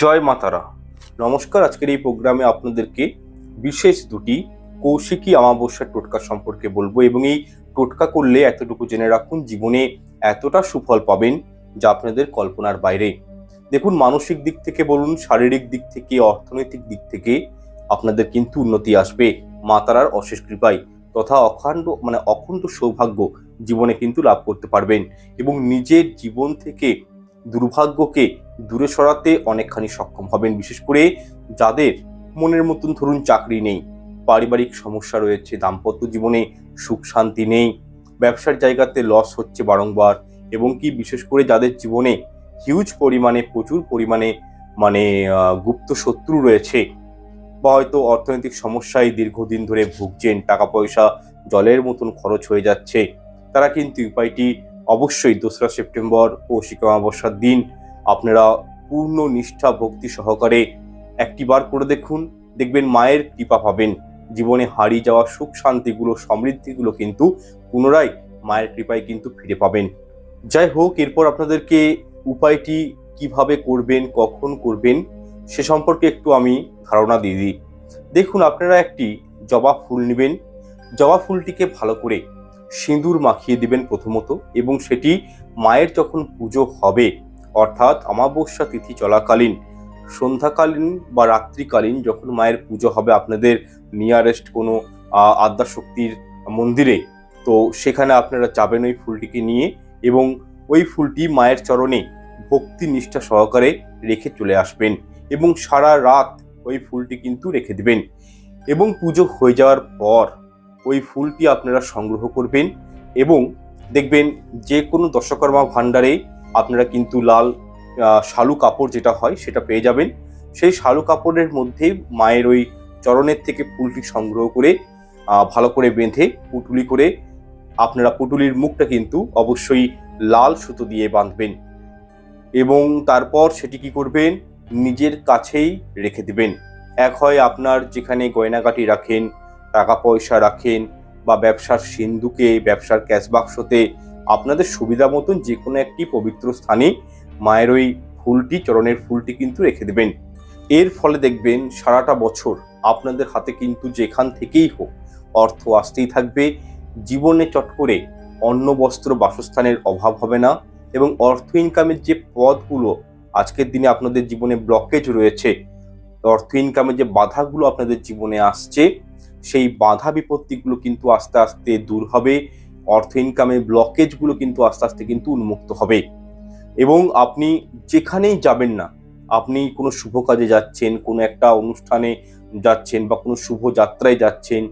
জয় মাতারা। নমস্কার, আজকের এই প্রোগ্রামে আপনাদেরকে বিশেষ দুটি কৌশিকী অমাবস্যা টোটকা সম্পর্কে বলব এবং এই টোটকা করলে এতটুকু জেনে রাখুন জীবনে এতটা সুফল পাবেন যা আপনাদের কল্পনার বাইরে। দেখুন, মানসিক দিক থেকে বলুন, শারীরিক দিক থেকে, অর্থনৈতিক দিক থেকে আপনাদের কিন্তু উন্নতি আসবে। মাতারার অশেষ কৃপায় তথা অখণ্ড মানে অখণ্ড সৌভাগ্য জীবনে কিন্তু লাভ করতে পারবেন এবং নিজের জীবন থেকে দুর্ভাগ্যকে দূরে সরাতে অনেকখানি সক্ষম হবেন, বিশেষ করে যাদের মনের মতন ধরুন চাকরি নেই, পারিবারিক সমস্যা রয়েছে, দাম্পত্য জীবনে সুখ শান্তি নেই, ব্যবসার জায়গাতে লস হচ্ছে বারংবার, এবং কি বিশেষ করে যাদের জীবনে হিউজ পরিমাণে, প্রচুর পরিমাণে মানে গুপ্ত শত্রু রয়েছে, বা হয়তো অর্থনৈতিক সমস্যায় দীর্ঘদিন ধরে ভুগছেন, টাকা পয়সা, জলের মতন খরচ হয়ে যাচ্ছে, তারা কিন্তু উপায়টি অবশ্যই দোসরা সেপ্টেম্বর ও অমাবস্যার দিন আপনারা পূর্ণ নিষ্ঠা, ভক্তি সহকারে একটি বার করে দেখুন। দেখবেন মায়ের কৃপা পাবেন। জীবনে হারিয়ে যাওয়া সুখ শান্তিগুলো, সমৃদ্ধিগুলো কিন্তু পুনরায় মায়ের কৃপায় কিন্তু ফিরে পাবেন। যাই হোক, এরপর আপনাদেরকে উপায়টি কীভাবে করবেন, কখন করবেন, সে সম্পর্কে একটু আমি ধারণা দিয়ে দিই। দেখুন, আপনারা একটি জবা ফুল নেবেন। জবা ফুলটিকে ভালো করে সিঁদুর মাখিয়ে দিবেন প্রথমত এবং সেটি মায়ের যখন পুজো হবে অর্থাৎ অমাবস্যা তিথি চলাকালীন, সন্ধ্যাকালীন বা রাত্রিকালীন যখন মায়ের পুজো হবে আপনাদের নিয়ারেস্ট কোনো আদ্যাশক্তির মন্দিরে, তো সেখানে আপনারা যাবেন ওই ফুলটিকে নিয়ে এবং ওই ফুলটি মায়ের চরণে ভক্তি নিষ্ঠা সহকারে রেখে চলে আসবেন এবং সারা রাত ওই ফুলটি কিন্তু রেখে দেবেন এবং পুজো হয়ে যাওয়ার পর ওই ফুলটি আপনারা সংগ্রহ করবেন এবং দেখবেন যে কোনো দশকর্মা ভাণ্ডারে আপনারা কিন্তু লাল শালু কাপড় যেটা হয় সেটা পেয়ে যাবেন। সেই শালু কাপড়ের মধ্যে মায়ের ওই চরণের থেকে ফুলটি সংগ্রহ করে ভালো করে বেঁধে পুটুলি করে আপনারা পুটুলির মুখটা কিন্তু অবশ্যই লাল সুতো দিয়ে বাঁধবেন এবং তারপর সেটি কি করবেন? নিজের কাছেই রেখে দেবেন। এক হয় আপনার যেখানে গয়নাগাটি রাখেন, টাকা পয়সা রাখেন বা ব্যবসার সিন্ধুকে, ব্যবসার ক্যাশ বাক্সতে আপনাদের সুবিধা মতন যে কোনো একটি পবিত্র স্থানে মায়ের ওই ফুলটি, চরণের ফুলটি কিন্তু রেখে দেবেন। এর ফলে দেখবেন সারাটা বছর আপনাদের হাতে কিন্তু যেখান থেকেই হোক অর্থ আসতেই থাকবে। জীবনে চট করে অন্ন, বস্ত্র, বাসস্থানের অভাব হবে না এবং অর্থ ইনকামের যে পথগুলো আজকের দিনে আপনাদের জীবনে ব্লকেজ রয়েছে, অর্থ ইনকামের যে বাধাগুলো আপনাদের জীবনে আসছে, সেই বাধা বিপত্তিগুলো কিন্তু আস্তে আস্তে দূর হবে। অর্থ ইনকামের ব্লকেজগুলো কিন্তু আস্তে আস্তে কিন্তু উন্মুক্ত হবে। এবং আপনি যেখানেই যাবেন না, আপনি কোনো শুভ কাজে যাচ্ছেন, কোনো একটা অনুষ্ঠানে যাচ্ছেন বা কোনো শুভ যাত্রায় যাচ্ছেন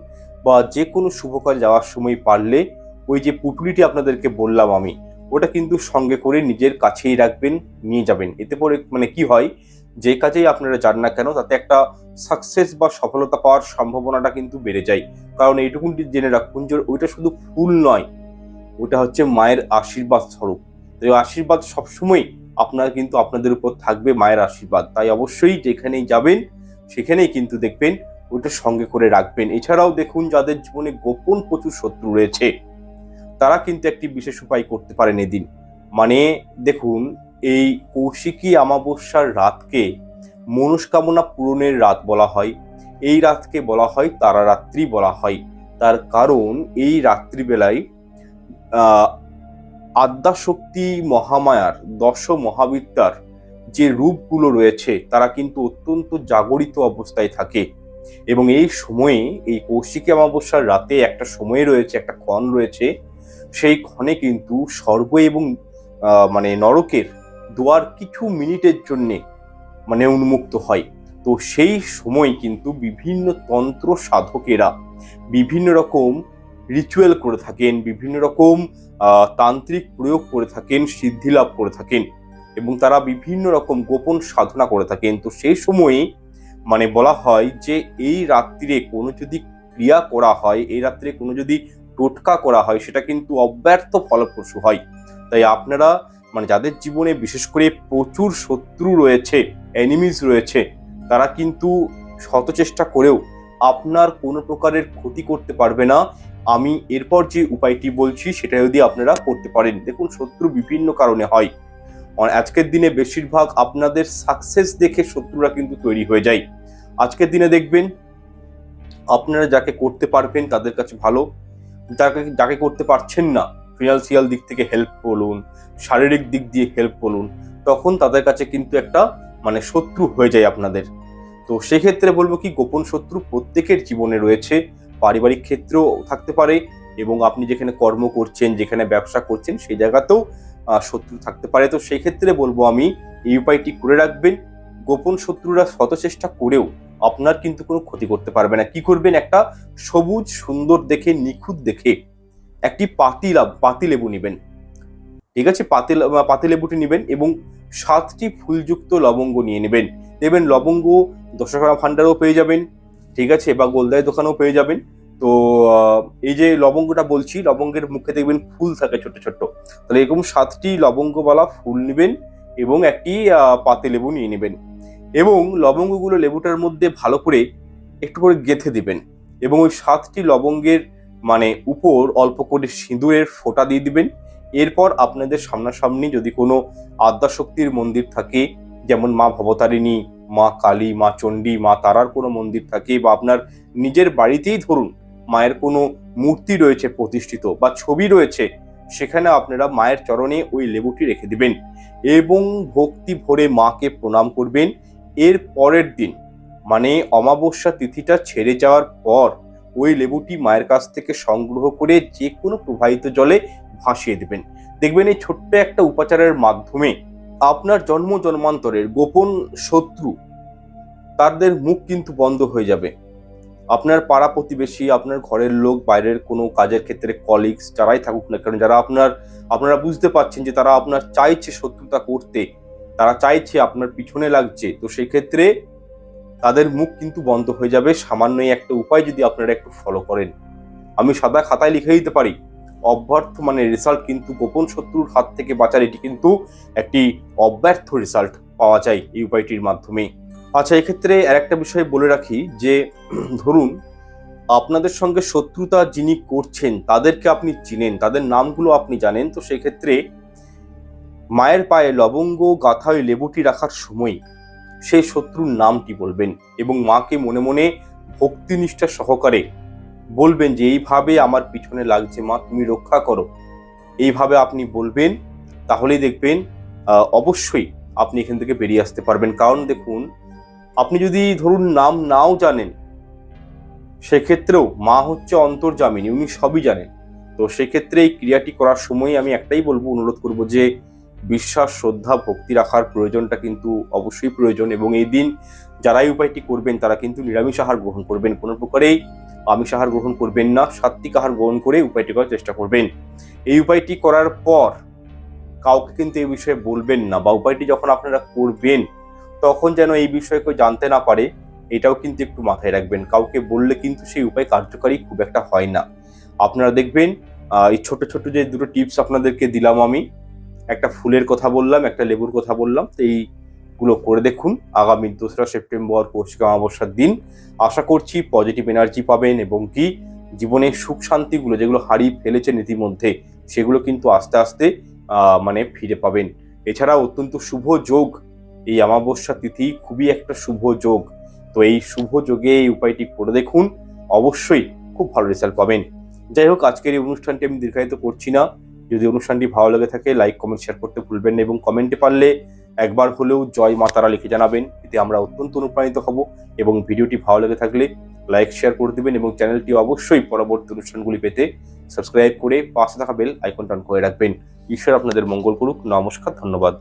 বা যে কোনো শুভ কাজে যাওয়ার সময় পারলে, ওই যে পুটুলিটি আপনাদেরকে বললাম আমি, ওটা কিন্তু সঙ্গে করে নিজের কাছেই রাখবেন, নিয়ে যাবেন। এতে পরে মানে কি হয় যে কাজেই আপনারা যান না কেন, তাতে একটা সাকসেস বা সফলতা পাওয়ার সম্ভাবনাটা কিন্তু বেড়ে যায়। কারণ এইটুকুন জেনে রাখুন যে ওইটা শুধু ফুল নয় ওটা হচ্ছে মায়ের আশীর্বাদ স্বরূপ। তো এই আশীর্বাদ সবসময় আপনার কিন্তু আপনাদের উপর থাকবে, মায়ের আশীর্বাদ। তাই অবশ্যই যেখানেই যাবেন, সেখানেই কিন্তু দেখবেন ওটা সঙ্গে করে রাখবেন। এছাড়াও দেখুন, যাদের জীবনে গোপন প্রচুর শত্রু রয়েছে, তারা কিন্তু একটি বিশেষ উপায় করতে পারেন এদিন। মানে দেখুন এই কৌশিকী অমাবস্যার রাতকে মনস্কামনা পূরণের রাত বলা হয়। এই রাতকে বলা হয় তারারাত্রি বলা হয়। তার কারণ এই রাত্রিবেলায় আদ্যাশক্তি মহামায়ার, দশ মহাবিদ্যার যে রূপগুলো রয়েছে, তারা কিন্তু অত্যন্ত জাগরিত অবস্থায় থাকে। এবং এই সময়ে, এই কৌশিকী অমাবস্যার রাতে একটা সময় রয়েছে, একটা ক্ষণ রয়েছে। সেই ক্ষণে কিন্তু স্বর্গ এবং মানে নরকের দুয়ার কিছু মিনিটের জন্যে মানে উন্মুক্ত হয়। তো সেই সময় কিন্তু বিভিন্ন তন্ত্র সাধকেরা বিভিন্ন রকম রিচুয়াল করে থাকেন, বিভিন্ন রকম তান্ত্রিক প্রয়োগ করে থাকেন, সিদ্ধি লাভ করে থাকেন এবং তারা বিভিন্ন রকম গোপন সাধনা করে থাকেন। তো সেই সময়ে মানে বলা হয় যে এই রাত্রিরে কোনো যদি ক্রিয়া করা হয়, এই রাত্রে কোনো যদি টোটকা করা হয়, সেটা কিন্তু অব্যর্থ ফলপ্রসূ হয়। তাই আপনারা মানে যাদের জীবনে বিশেষ করে প্রচুর শত্রু রয়েছে এনিমিজ রয়েছে, তারা কিন্তু শত চেষ্টা করেও আপনার কোনো প্রকারের ক্ষতি করতে পারবে না। আমি এরপর যে উপায়টি বলছি, সেটা যদি আপনারা করতে পারেন। দেখুন, শত্রু বিভিন্ন কারণে হয়। আজকের দিনে বেশিরভাগ আপনাদের সাকসেস দেখে শত্রুরা কিন্তু তৈরি হয়ে যায়। আজকের দিনে দেখবেন, আপনারা যাকে করতে পারবেন তাদের কাছে ভালো, যাকে যাকে করতে পারছেন না ফিনান্সিয়াল দিক থেকে হেল্প বলুন, শারীরিক দিক দিয়ে হেল্প বলুন, তখন তাদের কাছে কিন্তু একটা মানে শত্রু হয়ে যায় আপনাদের। তো সেক্ষেত্রে বলব কি, গোপন শত্রু প্রত্যেকের জীবনে রয়েছে, পারিবারিক ক্ষেত্রেও থাকতে পারে এবং আপনি যেখানে কর্ম করছেন, যেখানে ব্যবসা করছেন, সেই জায়গাতেও শত্রু থাকতে পারে। তো সেই ক্ষেত্রে বলব আমি এই উপায়টি করে রাখবেন। গোপন শত্রুরা শত চেষ্টা করেও আপনার কিন্তু কোনো ক্ষতি করতে পারবে না। কি করবেন? একটা সবুজ, সুন্দর দেখে, নিখুঁত দেখে একটি পাতিলা পাতিলেবু নেবেন। ঠিক আছে? পাতিল পাতিলেবুটি নেবেন এবং সাতটি ফুলযুক্ত লবঙ্গ নিয়ে নেবেন। দেখবেন লবঙ্গ দশকরা ভান্ডারও পেয়ে যাবেন, ঠিক আছে? বা গোলদায় দোকানেও পেয়ে যাবেন। তো এই যে লবঙ্গটা বলছি, লবঙ্গের মুখে দেখবেন ফুল থাকে ছোট ছোট তাহলে এরকম সাতটি লবঙ্গওয়ালা ফুল নেবেন এবং একটি পাতে লেবু নিয়ে নেবেন। এবং লবঙ্গগুলো লেবুটার মধ্যে ভালো করে একটু করে গেথে দিবেন এবং ওই সাতটি লবঙ্গের মানে উপর অল্প করে সিঁদুরের ফোঁটা দিয়ে দিবেন। এরপর আপনাদের সামনাসামনি যদি কোনো আদ্যাশক্তির মন্দির থাকে, যেমন মা ভবতারিণী, মা কালী, মা চণ্ডী, মা তারার কোনো মন্দির থাকে বা আপনার নিজের বাড়িতেই ধরুন মায়ের কোনো মূর্তি রয়েছে প্রতিষ্ঠিত বা ছবি রয়েছে, সেখানে আপনারা মায়ের চরণে ওই লেবুটি রেখে দিবেন এবং ভক্তি ভরে মাকে প্রণাম করবেন। এর পরের দিন মানে অমাবস্যা তিথিটা ছেড়ে যাওয়ার পর ওই লেবুটি মায়ের কাছ থেকে সংগ্রহ করে যে কোনো প্রবাহিত জলে ভাসিয়ে দেবেন। দেখবেন এই ছোট্ট একটা উপাচারের মাধ্যমে আপনার জন্ম জন্মান্তরের গোপন শত্রু তাদের মুখ কিন্তু বন্ধ হয়ে যাবে। আপনার পাড়া প্রতিবেশী, আপনার ঘরের লোক, বাইরের কোনো কাজের ক্ষেত্রে কলিগস যারাই থাকুক না কারণ যারা আপনার, আপনারা বুঝতে পারছেন যে তারা আপনার চাইছে শত্রুতা করতে, তারা চাইছে আপনার পিছনে লাগছে, তো সেই ক্ষেত্রে তাদের মুখ কিন্তু বন্ধ হয়ে যাবে। সামান্যই একটা উপায় যদি আপনারা একটু ফলো করেন। আমি সাদা খাতায় লিখে দিতে পারি। অব্যর্থ মানে রেজাল্ট কিন্তু গোপন শত্রুর হাত থেকে বাঁচার এটি কিন্তু একটি অব্যর্থ রেজাল্ট পাওয়া যায় এই উপায়টির মাধ্যমে। আচ্ছা এক্ষেত্রে আর একটা বিষয় বলে রাখি যে, ধরুন, আপনাদের সঙ্গে শত্রুতা যিনি করছেন, তাদেরকে আপনি চিনেন, তাদের নামগুলো আপনি জানেন, তো সেক্ষেত্রে মায়ের পায়ে লবঙ্গ গাথা ওই লেবুটি রাখার সময় সেই শত্রুর নামটি বলবেন? এবং মাকে মনে মনে ভক্তিনিষ্ঠা সহকারে বলবেন যে, এইভাবে আমার পিছনে লাগছে মা, তুমি রক্ষা করো। এইভাবে আপনি বলবেন, তাহলেই দেখবেন অবশ্যই আপনি এখান থেকে বেরিয়ে আসতে পারবেন। কারণ দেখুন, আপনি যদি ধরুন নাম নাও জানেন, সেক্ষেত্রেও মা হচ্ছে অন্তর্জামিনী উনি সবই জানেন। তো সেক্ষেত্রে এই ক্রিয়াটি করার সময় আমি একটাই বলব, অনুরোধ করব যে বিশ্বাস, শ্রদ্ধা, ভক্তি রাখার প্রয়োজনটা কিন্তু অবশ্যই প্রয়োজন এবং এই দিন যারা এই উপায়টি করবেন, তারা কিন্তু নিরামিষ আহার গ্রহণ করবেন। কোনো প্রকারেই আমিষ আহার গ্রহণ করবেন না সাত্বিক আহার গ্রহণ করে উপায়টি করার চেষ্টা করবেন। এই উপায়টি করার পর কাউকে কিন্তু এই বিষয়ে বলবেন না বা উপায়টি যখন আপনারা করবেন, তখন যেন এই বিষয়ে কেউ জানতে না পারে, এটাও কিন্তু একটু মাথায় রাখবেন। কাউকে বললে কিন্তু সেই উপায় কার্যকারী খুব একটা হয় না। আপনারা দেখবেন এই ছোট ছোট যে দুটো টিপস আপনাদেরকে দিলাম আমি একটা ফুলের কথা বললাম, একটা লেবুর কথা বললাম। তো এইগুলো করে দেখুন। আগামী দোসরা সেপ্টেম্বর কৌশিক অমাবস্যার দিন। আশা করছি পজিটিভ এনার্জি পাবেন এবং কি জীবনের সুখ শান্তিগুলো যেগুলো হারিয়ে ফেলেছেন ইতিমধ্যে, সেগুলো কিন্তু আস্তে আস্তে মানে ফিরে পাবেন। এছাড়া অত্যন্ত শুভ যোগ। এই অমাবস্যা তিথি খুবই একটা শুভ যোগ। তো এই শুভ যোগে এই উপায়টি করে দেখুন। অবশ্যই খুব ভালো রেজাল্ট পাবেন। যাই হোক, আজকের এই অনুষ্ঠানটি আমি দীর্ঘায়িত করছি না। যদি অনুষ্ঠানটি ভালো লেগে থাকে লাইক কমেন্ট শেয়ার করতে ভুলবেন না এবং কমেন্টে পারলে একবার হলেও জয় মাতারা লিখে জানাবেন। এতে আমরা অত্যন্ত অনুপ্রাণিত হব এবং ভিডিওটি ভালো লেগে থাকলে লাইক শেয়ার করে দেবেন এবং চ্যানেলটি অবশ্যই পরবর্তী অনুষ্ঠানগুলি পেতে সাবস্ক্রাইব করে পাশে থাকা বেল আইকন টান করে রাখবেন। ঈশ্বর আপনাদের মঙ্গল করুক। নমস্কার, ধন্যবাদ।